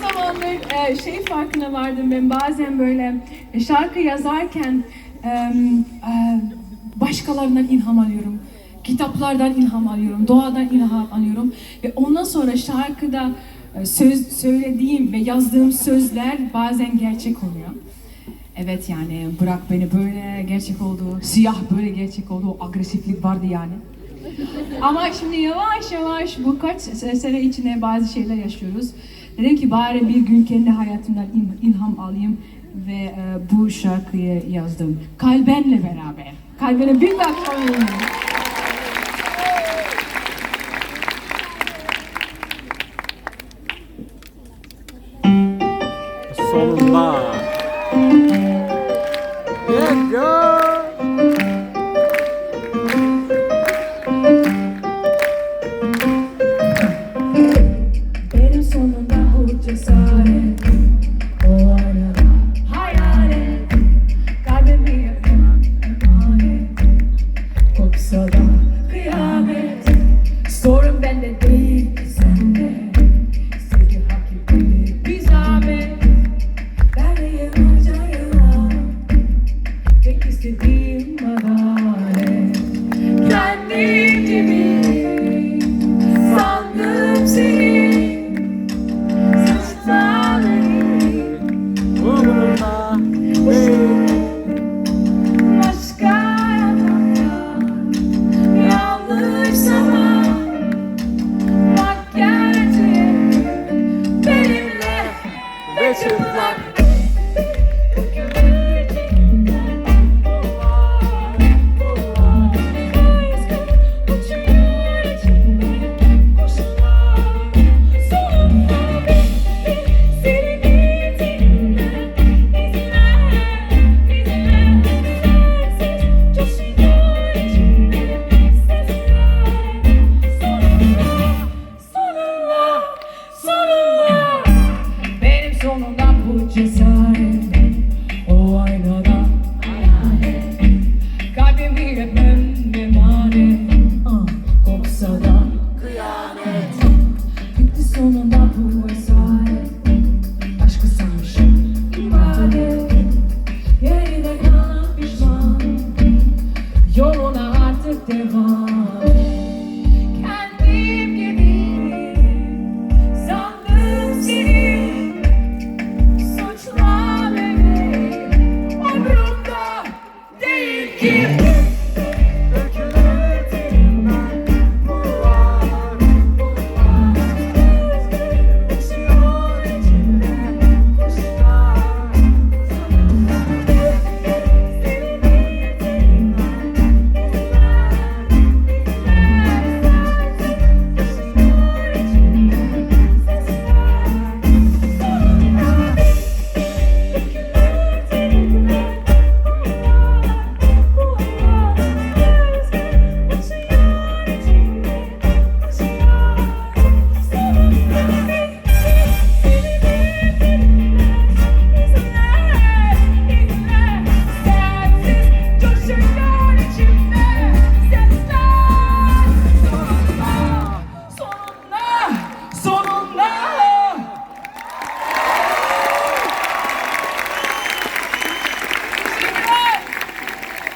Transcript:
zamanlar e, şey farkına vardım ben bazen böyle e, şarkı yazarken e, e, başkalarından ilham alıyorum. Kitaplardan ilham alıyorum, doğadan ilham alıyorum ve ondan sonra şarkıda e, söz söylediğim ve yazdığım sözler bazen gerçek oluyor. Evet yani bırak beni böyle gerçek oldu, siyah böyle gerçek oldu, o agresiflik vardı yani. Ama şimdi yavaş yavaş bu kaç sene içinde bazı şeyler yaşıyoruz. Dedim ki bari bir gün kendi hayatımdan il- ilham alayım ve e, bu şarkıyı yazdım. Kalbenle beraber. Kalbine bir dakika. Sonunda.